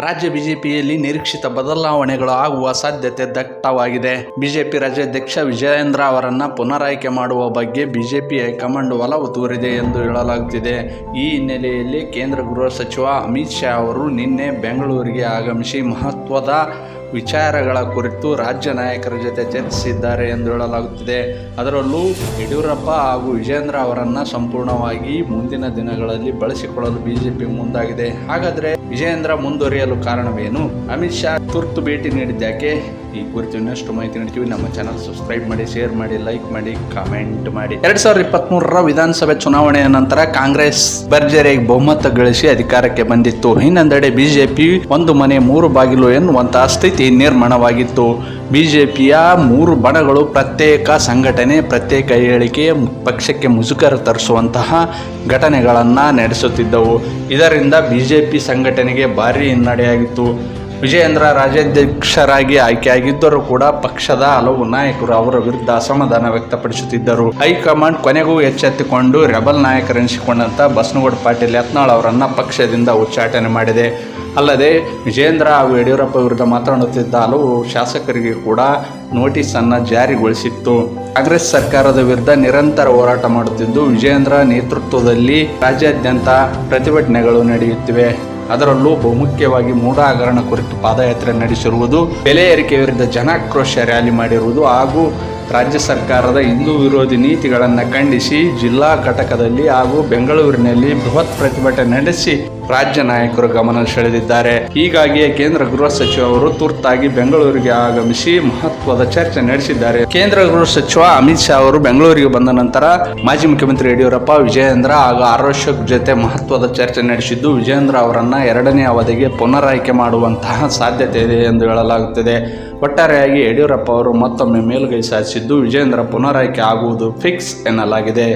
ರಾಜ್ಯ ಬಿಜೆಪಿಯಲ್ಲಿ ನಿರೀಕ್ಷಿತ ಬದಲಾವಣೆಗಳು ಆಗುವ ಸಾಧ್ಯತೆ ದಟ್ಟವಾಗಿದೆ. ಬಿಜೆಪಿ ರಾಜ್ಯಾಧ್ಯಕ್ಷ ವಿಜಯೇಂದ್ರ ಅವರನ್ನ ಪುನರಾಯ್ಕೆ ಮಾಡುವ ಬಗ್ಗೆ ಬಿಜೆಪಿ ಹೈಕಮಾಂಡ್ ಒಲವು ತೋರಿದೆ ಎಂದು ಹೇಳಲಾಗುತ್ತಿದೆ ಈ ಹಿನ್ನೆಲೆಯಲ್ಲಿ ಕೇಂದ್ರ ಗೃಹ ಸಚಿವ ಅಮಿತ್ ಶಾ ಅವರು ನಿನ್ನೆ ಬೆಂಗಳೂರಿಗೆ ಆಗಮಿಸಿ ಮಹತ್ವದ ವಿಚಾರಗಳ ಕುರಿತು ರಾಜ್ಯ ನಾಯಕರ ಜೊತೆ ಚರ್ಚಿಸಿದ್ದಾರೆ ಎಂದು ಹೇಳಲಾಗುತ್ತಿದೆ. ಅದರಲ್ಲೂ ಯಡಿಯೂರಪ್ಪ ಹಾಗೂ ವಿಜೇಂದ್ರ ಅವರನ್ನ ಸಂಪೂರ್ಣವಾಗಿ ಮುಂದಿನ ದಿನಗಳಲ್ಲಿ ಬಳಸಿಕೊಳ್ಳಲು ಬಿಜೆಪಿ ಮುಂದಾಗಿದೆ. ಹಾಗಾದರೆ ವಿಜೇಂದ್ರ ಮುಂದುವರಿಯಲು ಕಾರಣವೇನು? ಅಮಿತ್ ಶಾ ತುರ್ತು ಭೇಟಿ ನೀಡಿದ್ಯಾಕೆ? ಈ ಕುರಿತು ಇನ್ನಷ್ಟು ಮಾಹಿತಿ ನೀಡ್ತೀವಿ. ನಮ್ಮ ಚಾನಲ್ ಸಬ್ಸ್ಕ್ರೈಬ್ ಮಾಡಿ ಶೇರ್ ಮಾಡಿ ಲೈಕ್ ಮಾಡಿ ಕಾಮೆಂಟ್ ಮಾಡಿ. ಎರಡ್ ಸಾವಿರದ ಇಪ್ಪತ್ತ್ಮೂರರ ವಿಧಾನಸಭೆ ಚುನಾವಣೆಯ ನಂತರ ಕಾಂಗ್ರೆಸ್ ಭರ್ಜರಿಯಾಗಿ ಬಹುಮತ ಗಳಿಸಿ ಅಧಿಕಾರಕ್ಕೆ ಬಂದಿತ್ತು. ಇನ್ನೊಂದೆಡೆ ಬಿಜೆಪಿ ಒಂದು ಮನೆ, ಮೂರು ಬಾಗಿಲು ಎನ್ನುವಂತಹ ಸ್ಥಿತಿ ನಿರ್ಮಾಣವಾಗಿತ್ತು. ಬಿಜೆಪಿಯ ಮೂರು ಬಣಗಳು ಪ್ರತ್ಯೇಕ ಸಂಘಟನೆ, ಪ್ರತ್ಯೇಕ ಹೇಳಿಕೆ ಪಕ್ಷಕ್ಕೆ ಮುಜುಗರ ತರಿಸುವಂತಹ ಘಟನೆಗಳನ್ನು ನಡೆಸುತ್ತಿದ್ದವು. ಇದರಿಂದ ಬಿಜೆಪಿ ಸಂಘಟನೆಗೆ ಭಾರಿ ಹಿನ್ನಡೆಯಾಗಿತ್ತು. ವಿಜಯೇಂದ್ರ ರಾಜ್ಯಾಧ್ಯಕ್ಷರಾಗಿ ಆಯ್ಕೆಯಾಗಿದ್ದರೂ ಕೂಡ ಪಕ್ಷದ ಹಲವು ನಾಯಕರು ಅವರ ವಿರುದ್ಧ ಅಸಮಾಧಾನ ವ್ಯಕ್ತಪಡಿಸುತ್ತಿದ್ದರು. ಹೈಕಮಾಂಡ್ ಕೊನೆಗೂ ಎಚ್ಚೆತ್ತುಕೊಂಡು ರೆಬಲ್ ನಾಯಕರೆನಿಸಿಕೊಂಡಂತ ಬಸನಗೌಡ ಪಾಟೀಲ್ ಯತ್ನಾಳ್ ಅವರನ್ನ ಪಕ್ಷದಿಂದ ಉಚ್ಚಾಟನೆ ಮಾಡಿದೆ. ಅಲ್ಲದೆ ವಿಜೇಂದ್ರ ಹಾಗೂ ಯಡಿಯೂರಪ್ಪ ವಿರುದ್ಧ ಮಾತನಾಡುತ್ತಿದ್ದ ಹಲವು ಶಾಸಕರಿಗೆ ಕೂಡ ನೋಟಿಸ್ ಅನ್ನ ಜಾರಿಗೊಳಿಸಿತ್ತು. ಕಾಂಗ್ರೆಸ್ ಸರ್ಕಾರದ ವಿರುದ್ಧ ನಿರಂತರ ಹೋರಾಟ ಮಾಡುತ್ತಿದ್ದು ವಿಜೇಂದ್ರ ನೇತೃತ್ವದಲ್ಲಿ ರಾಜ್ಯಾದ್ಯಂತ ಪ್ರತಿಭಟನೆಗಳು ನಡೆಯುತ್ತಿವೆ. ಅದರಲ್ಲೂ ಬಹುಮುಖ್ಯವಾಗಿ ಮೂಢ ಹಗರಣ ಕುರಿತು ಪಾದಯಾತ್ರೆ ನಡೆಸಿರುವುದು ಬೆಲೆ ಏರಿಕೆ ವಿರುದ್ಧ ಜನಾಕ್ರೋಶ ರ್ಯಾಲಿ ಮಾಡಿರುವುದು ಹಾಗೂ ರಾಜ್ಯ ಸರ್ಕಾರದ ಹಿಂದೂ ವಿರೋಧಿ ನೀತಿಗಳನ್ನು ಖಂಡಿಸಿ ಜಿಲ್ಲಾ ಘಟಕದಲ್ಲಿ ಹಾಗೂ ಬೆಂಗಳೂರಿನಲ್ಲಿ ಬೃಹತ್ ಪ್ರತಿಭಟನೆ ನಡೆಸಿ ರಾಜ್ಯ ನಾಯಕರು ಗಮನ ಸೆಳೆದಿದ್ದಾರೆ. ಹೀಗಾಗಿಯೇ ಕೇಂದ್ರ ಗೃಹ ಸಚಿವರು ತುರ್ತಾಗಿ ಬೆಂಗಳೂರಿಗೆ ಆಗಮಿಸಿ ಮಹತ್ವದ ಚರ್ಚೆ ನಡೆಸಿದ್ದಾರೆ. ಕೇಂದ್ರ ಗೃಹ ಸಚಿವ ಅಮಿತ್ ಶಾ ಅವರು ಬೆಂಗಳೂರಿಗೆ ಬಂದ ನಂತರ ಮಾಜಿ ಮುಖ್ಯಮಂತ್ರಿ ಯಡಿಯೂರಪ್ಪ, ವಿಜಯೇಂದ್ರ ಹಾಗೂ ಆರೋಶಕ್ ಜೊತೆ ಮಹತ್ವದ ಚರ್ಚೆ ನಡೆಸಿದ್ದು, ವಿಜಯೇಂದ್ರ ಅವರನ್ನ ಎರಡನೇ ಅವಧಿಗೆ ಪುನರಾಯ್ಕೆ ಮಾಡುವಂತಹ ಸಾಧ್ಯತೆ ಇದೆ ಎಂದು ಹೇಳಲಾಗುತ್ತಿದೆ. ಒಟ್ಟಾರೆಯಾಗಿ ಯಡಿಯೂರಪ್ಪ ಅವರು ಮತ್ತೊಮ್ಮೆ ಮೇಲುಗೈ ಸಾಧಿಸಿದ್ದು ವಿಜೇಂದ್ರ ಪುನರಾಯ್ಕೆ ಆಗುವುದು ಫಿಕ್ಸ್ ಎನ್ನಲಾಗಿದೆ.